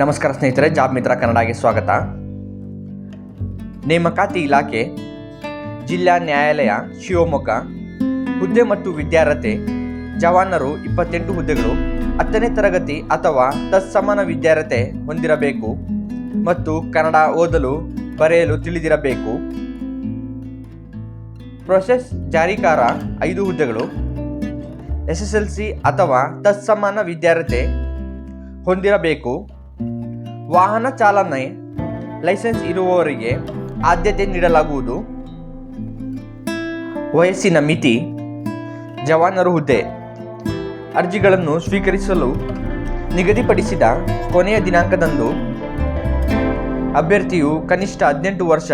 ನಮಸ್ಕಾರ ಸ್ನೇಹಿತರೆ, ಜಾಬ್ ಮಿತ್ರ ಕನ್ನಡಗೆ ಸ್ವಾಗತ. ನೇಮಕಾತಿ ಇಲಾಖೆ, ಜಿಲ್ಲಾ ನ್ಯಾಯಾಲಯ, ಶಿವಮೊಗ್ಗ, ಹುದ್ದೆ ಮತ್ತು ವಿದ್ಯಾರ್ಹತೆ, ಜವಾನರು ಇಪ್ಪತ್ತೆಂಟು ಹುದ್ದೆಗಳು, ಹತ್ತನೇ ತರಗತಿ ಅಥವಾ ತತ್ಸಮಾನ ವಿದ್ಯಾರ್ಹತೆ ಹೊಂದಿರಬೇಕು ಮತ್ತು ಕನ್ನಡ ಓದಲು ಬರೆಯಲು ತಿಳಿದಿರಬೇಕು. ಪ್ರೊಸೆಸ್ ಜಾರಿಕಾರ ಐದು ಹುದ್ದೆಗಳು ಎಸ್ ಎಸ್ ಎಲ್ ಸಿ ಅಥವಾ ತತ್ಸಮಾನ ವಿದ್ಯಾರ್ಹತೆ ಹೊಂದಿರಬೇಕು. ವಾಹನ ಚಾಲನೆ ಲೈಸೆನ್ಸ್ ಇರುವವರಿಗೆ ಆದ್ಯತೆ ನೀಡಲಾಗುವುದು. ವಯಸ್ಸಿನ ಮಿತಿ, ಜವಾನರು ಹುದ್ದೆ, ಅರ್ಜಿಗಳನ್ನು ಸ್ವೀಕರಿಸಲು ನಿಗದಿಪಡಿಸಿದ ಕೊನೆಯ ದಿನಾಂಕದಂದು ಅಭ್ಯರ್ಥಿಯು ಕನಿಷ್ಠ ಹದಿನೆಂಟು ವರ್ಷ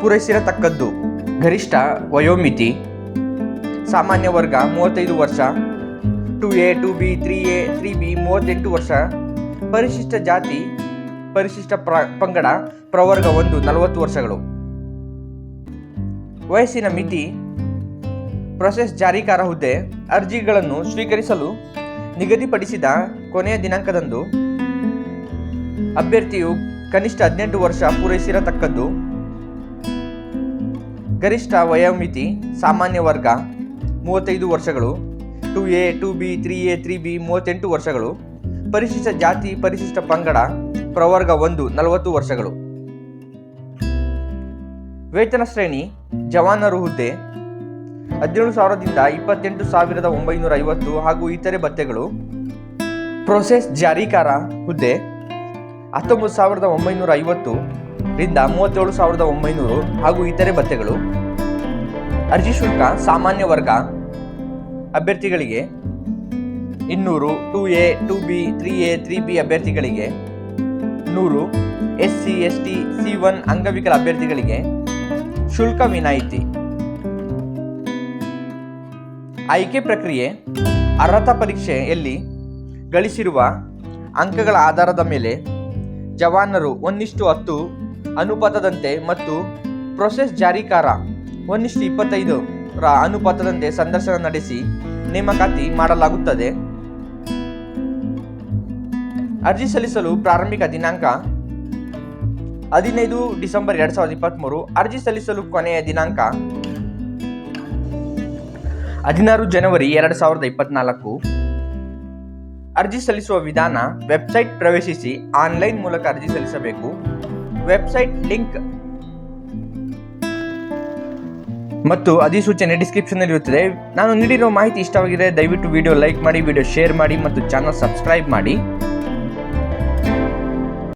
ಪೂರೈಸಿರತಕ್ಕದ್ದು. ಗರಿಷ್ಠ ವಯೋಮಿತಿ, ಸಾಮಾನ್ಯ ವರ್ಗ ಮೂವತ್ತೈದು ವರ್ಷ, two A, two B, three A, three B ಮೂವತ್ತೆಂಟು ವರ್ಷ ಪರಿಶಿಷ್ಟ ಜಾತಿ, ಪರಿಶಿಷ್ಟ ಪ್ರ, ಪಂಗಡ, ಪ್ರವರ್ಗ ಒಂದು, ನಲವತ್ತು ವರ್ಷಗಳು. ವಯಸ್ಸಿನ ಮಿತಿ ಪ್ರೊಸೆಸ್ ಜಾರಿಕಾರ ಹುದ್ದೆ, ಅರ್ಜಿಗಳನ್ನು ಸ್ವೀಕರಿಸಲು ನಿಗದಿಪಡಿಸಿದ ಕೊನೆಯ ದಿನಾಂಕದಂದು ಅಭ್ಯರ್ಥಿಯು ಕನಿಷ್ಠ ಹದಿನೆಂಟು ವರ್ಷ ಪೂರೈಸಿರತಕ್ಕದ್ದು. ಗರಿಷ್ಠ ವಯೋಮಿತಿ, ಸಾಮಾನ್ಯ ವರ್ಗ, ಮೂವತ್ತೈದು ವರ್ಷಗಳು, two A, two B, three A, three B, ಮೂವತ್ತೆಂಟು ವರ್ಷಗಳು. ಪರಿಶಿಷ್ಟ ಜಾತಿ, ಪರಿಶಿಷ್ಟ ಪಂಗಡ, ಪ್ರವರ್ಗ ಒಂದು, ನಲವತ್ತು ವರ್ಷಗಳು. ವೇತನ ಶ್ರೇಣಿ, ಜವಾನರು ಹುದ್ದೆ. ಹದಿನೇಳು ಸಾವಿರದಿಂದ ಇಪ್ಪತ್ತೆಂಟು ಸಾವಿರದ ಒಂಬೈನೂರ ಐವತ್ತು ಹಾಗೂ ಇತರೆ ಭತ್ಯೆಗಳು. ಪ್ರೊಸೆಸ್ ಜಾರಿಕಾರ ಹುದ್ದೆ. ಹತ್ತೊಂಬತ್ತು ಸಾವಿರದ ಒಂಬೈನೂರ ಐವತ್ತು ರಿಂದ ಮೂವತ್ತೇಳು ಸಾವಿರದ ಒಂಬೈನೂರು ಹಾಗೂ ಇತರೆ ಭತ್ಯೆಗಳು. ಅರ್ಜಿ ಶುಲ್ಕ ಸಾಮಾನ್ಯ ವರ್ಗ. ಅಭ್ಯರ್ಥಿಗಳಿಗೆ ಇನ್ನೂರು two A, two B, three A, three B ಅಭ್ಯರ್ಥಿಗಳಿಗೆ. ನೂರು S C S T C one ಅಂಗವಿಕಲ ಅಭ್ಯರ್ಥಿಗಳಿಗೆ ಶುಲ್ಕ ವಿನಾಯಿತಿ. ಆಯ್ಕೆ ಪ್ರಕ್ರಿಯೆ ಅರ್ಹತಾ ಪರೀಕ್ಷೆಯಲ್ಲಿ ಗಳಿಸಿರುವ ಅಂಕಗಳ ಆಧಾರದ ಮೇಲೆ ಜವಾನರು ಒಂದಿಷ್ಟು ಹತ್ತು ಅನುಪಾತದಂತೆ ಮತ್ತು ಪ್ರೊಸೆಸ್ ಜಾರಿಕಾರ ಒಂದಿಷ್ಟು ಇಪ್ಪತ್ತೈದು ರ ಅನುಪಾತದಂತೆ ಸಂದರ್ಶನ ನಡೆಸಿ ನೇಮಕಾತಿ ಮಾಡಲಾಗುತ್ತದೆ. ಅರ್ಜಿ ಸಲ್ಲಿಸಲು ಪ್ರಾರಂಭಿಕ ದಿನಾಂಕ ಹದಿನೈದು ಡಿಸೆಂಬರ್ ಎರಡ್ ಸಾವಿರದ ಇಪ್ಪತ್ತ್ಮೂರು ಅರ್ಜಿ ಸಲ್ಲಿಸಲು ಕೊನೆಯ ದಿನಾಂಕ ಹದಿನಾರು ಜನವರಿ ಎರಡು ಸಾವಿರದ ಇಪ್ಪತ್ನಾಲ್ಕು. ಅರ್ಜಿ ಸಲ್ಲಿಸುವ ವಿಧಾನ, ವೆಬ್ಸೈಟ್ ಪ್ರವೇಶಿಸಿ ಆನ್ಲೈನ್ ಮೂಲಕ ಅರ್ಜಿ ಸಲ್ಲಿಸಬೇಕು. ವೆಬ್ಸೈಟ್ ಲಿಂಕ್ ಮತ್ತು ಅಧಿಸೂಚನೆ ಡಿಸ್ಕ್ರಿಪ್ಷನ್ ಇರುತ್ತದೆ ನಾನು ನೀಡಿರುವ ಮಾಹಿತಿ ಇಷ್ಟವಾಗಿದೆ, ದಯವಿಟ್ಟು ವಿಡಿಯೋ ಲೈಕ್ ಮಾಡಿ, ವಿಡಿಯೋ ಶೇರ್ ಮಾಡಿ ಮತ್ತು ಚಾನಲ್ ಸಬ್ಸ್ಕ್ರೈಬ್ ಮಾಡಿ.